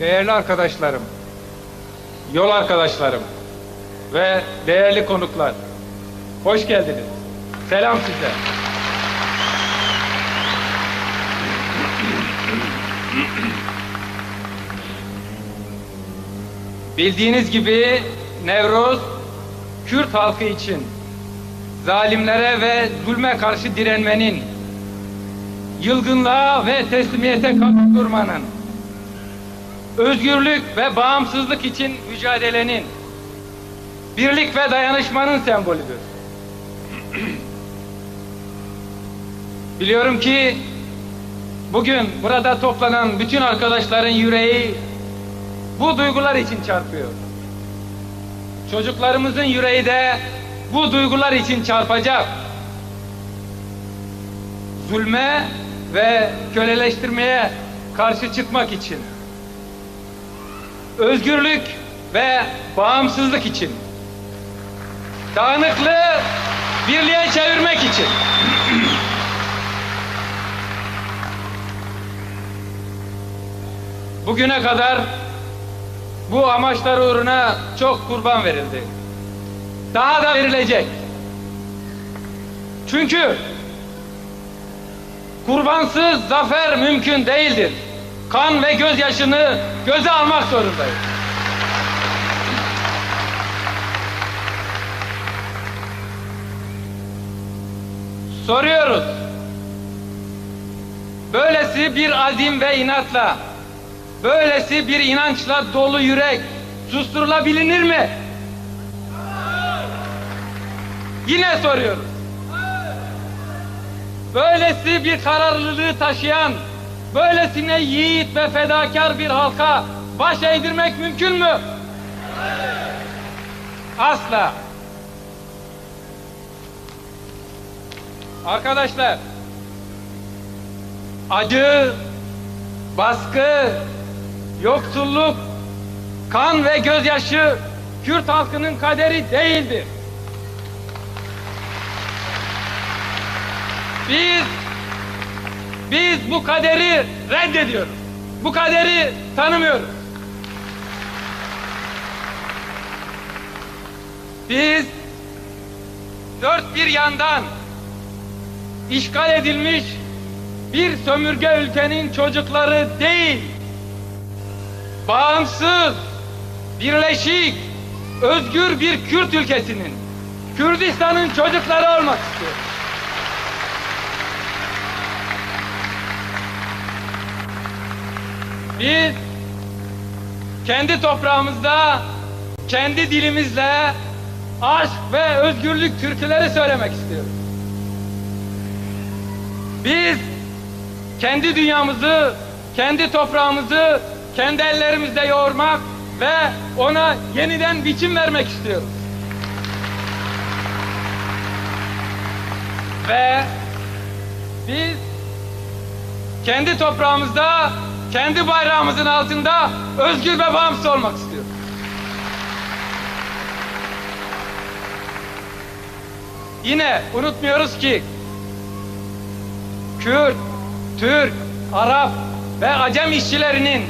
Değerli arkadaşlarım, yol arkadaşlarım ve değerli konuklar, hoş geldiniz. Selam size. Bildiğiniz gibi Nevruz, Kürt halkı için zalimlere ve zulme karşı direnmenin yılgınlığa ve teslimiyete karşı durmanın, özgürlük ve bağımsızlık için mücadelenin, birlik ve dayanışmanın sembolüdür. Biliyorum ki bugün burada toplanan bütün arkadaşların yüreği bu duygular için çarpıyor. Çocuklarımızın yüreği de bu duygular için çarpacak. Zulme ve köleleştirmeye karşı çıkmak için. Özgürlük ve bağımsızlık için. Dağınıklığı birliğe çevirmek için. Bugüne kadar bu amaçlar uğruna çok kurban verildi. Daha da verilecek. Çünkü kurbansız zafer mümkün değildir. Kan ve gözyaşını göze almak zorundayız. Soruyoruz. Böylesi bir azim ve inatla, böylesi bir inançla dolu yürek susturulabilir mi? Yine soruyoruz. Böylesi bir kararlılığı taşıyan, böylesine yiğit ve fedakar bir halka baş eğdirmek mümkün mü? Asla. Arkadaşlar, acı, baskı, yoksulluk, kan ve gözyaşı Kürt halkının kaderi değildir. Biz biz bu kaderi reddediyoruz. Bu kaderi tanımıyoruz. Biz dört bir yandan işgal edilmiş bir sömürge ülkenin çocukları değil, bağımsız, birleşik, özgür bir Kürt ülkesinin, Kürdistan'ın çocukları olmak istiyoruz. Biz kendi toprağımızda, kendi dilimizle aşk ve özgürlük türküleri söylemek istiyoruz. Biz kendi dünyamızı, kendi toprağımızı kendi ellerimizle yoğurmak ve ona yeniden biçim vermek istiyoruz. Ve biz kendi toprağımızda, kendi bayrağımızın altında özgür ve bağımsız olmak istiyoruz. Yine unutmuyoruz ki Kürt, Türk, Arap ve Acem işçilerinin,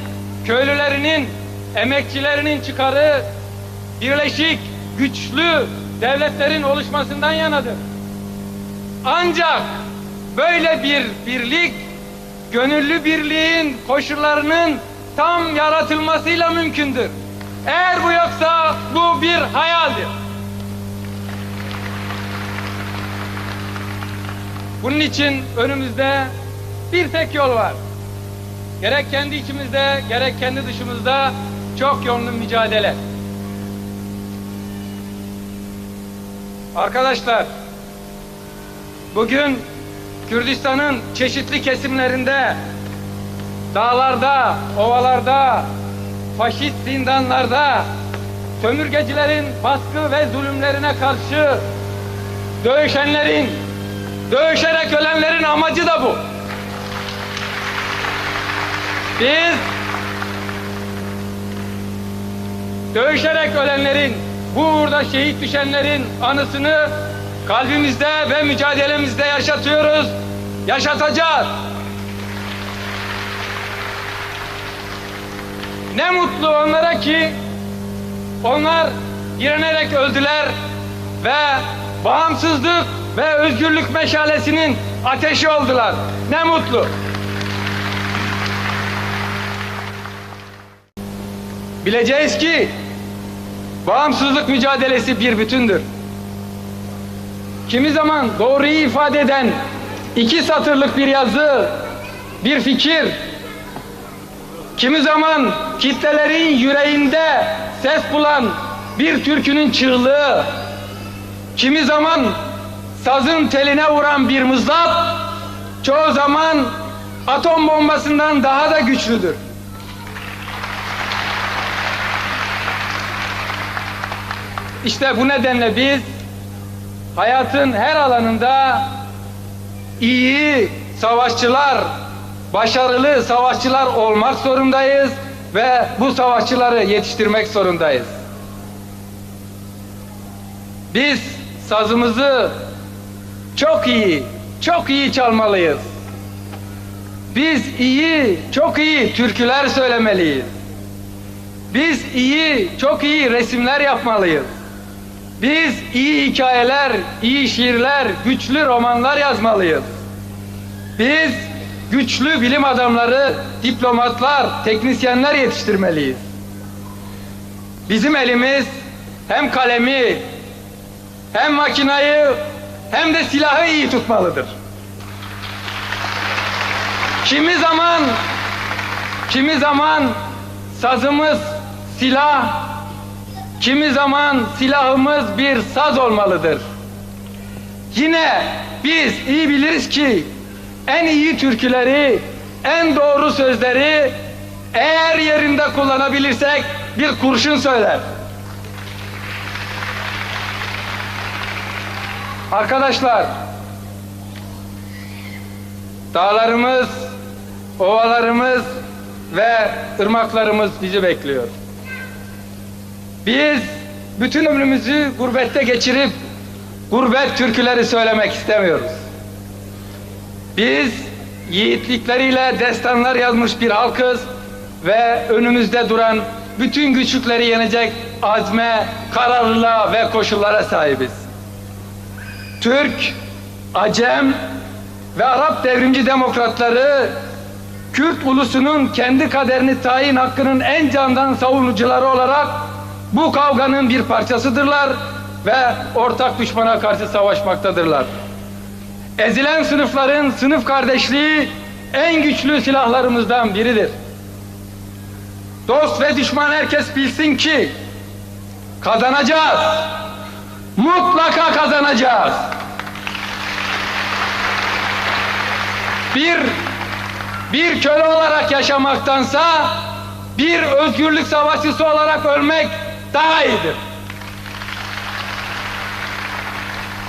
köylülerinin, emekçilerinin çıkarı birleşik, güçlü devletlerin oluşmasından yanadır. Ancak böyle bir birlik, gönüllü birliğin koşullarının tam yaratılmasıyla mümkündür. Eğer bu yoksa bu bir hayaldir. Bunun için önümüzde bir tek yol var. Gerek kendi içimizde, gerek kendi dışımızda çok yönlü mücadele. Arkadaşlar, bugün Kürdistan'ın çeşitli kesimlerinde, dağlarda, ovalarda, faşist zindanlarda, sömürgecilerin baskı ve zulümlerine karşı dövüşenlerin, dövüşerek ölenlerin amacı da bu. Biz dövüşerek ölenlerin, bu uğurda şehit düşenlerin anısını kalbimizde ve mücadelemizde yaşatıyoruz, yaşatacağız. Ne mutlu onlara ki onlar direnerek öldüler ve bağımsızlık ve özgürlük meşalesinin ateşi oldular. Ne mutlu. Bileceğiz ki bağımsızlık mücadelesi bir bütündür. Kimi zaman doğruyu ifade eden iki satırlık bir yazı, bir fikir, kimi zaman kitlelerin yüreğinde ses bulan bir türkünün çığlığı, kimi zaman sazın teline vuran bir mızrap, çoğu zaman atom bombasından daha da güçlüdür. İşte bu nedenle biz hayatın her alanında iyi savaşçılar, başarılı savaşçılar olmak zorundayız ve bu savaşçıları yetiştirmek zorundayız. Biz sazımızı çok iyi, çok iyi çalmalıyız. Biz iyi, çok iyi türküler söylemeliyiz. Biz iyi, çok iyi resimler yapmalıyız. Biz iyi hikayeler, iyi şiirler, güçlü romanlar yazmalıyız. Biz güçlü bilim adamları, diplomatlar, teknisyenler yetiştirmeliyiz. Bizim elimiz hem kalemi, hem makinayı, hem de silahı iyi tutmalıdır. Kimi zaman, kimi zaman sazımız silah, kimi zaman silahımız bir saz olmalıdır. Yine biz iyi biliriz ki en iyi türküleri, en doğru sözleri eğer yerinde kullanabilirsek bir kurşun söyler. Arkadaşlar, dağlarımız, ovalarımız ve ırmaklarımız bizi bekliyor. Biz bütün ömrümüzü gurbette geçirip gurbet türküleri söylemek istemiyoruz. Biz yiğitlikleriyle destanlar yazmış bir halkız ve önümüzde duran bütün güçlükleri yenecek azme, kararlılığa ve koşullara sahibiz. Türk, Acem ve Arap devrimci demokratları Kürt ulusunun kendi kaderini tayin hakkının en candan savunucuları olarak bu kavganın bir parçasıdırlar ve ortak düşmana karşı savaşmaktadırlar. Ezilen sınıfların sınıf kardeşliği en güçlü silahlarımızdan biridir. Dost ve düşman herkes bilsin ki kazanacağız. Mutlaka kazanacağız. Bir bir köle olarak yaşamaktansa bir özgürlük savaşçısı olarak ölmek daha iyidir.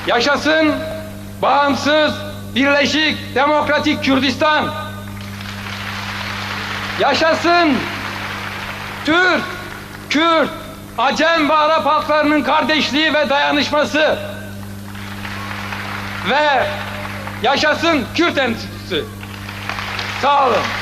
Yaşasın bağımsız, birleşik, demokratik Kürdistan. Yaşasın Türk, Kürt, Acem ve Arap halklarının kardeşliği ve dayanışması. Ve yaşasın Kürt Enstitüsü. Sağ olun.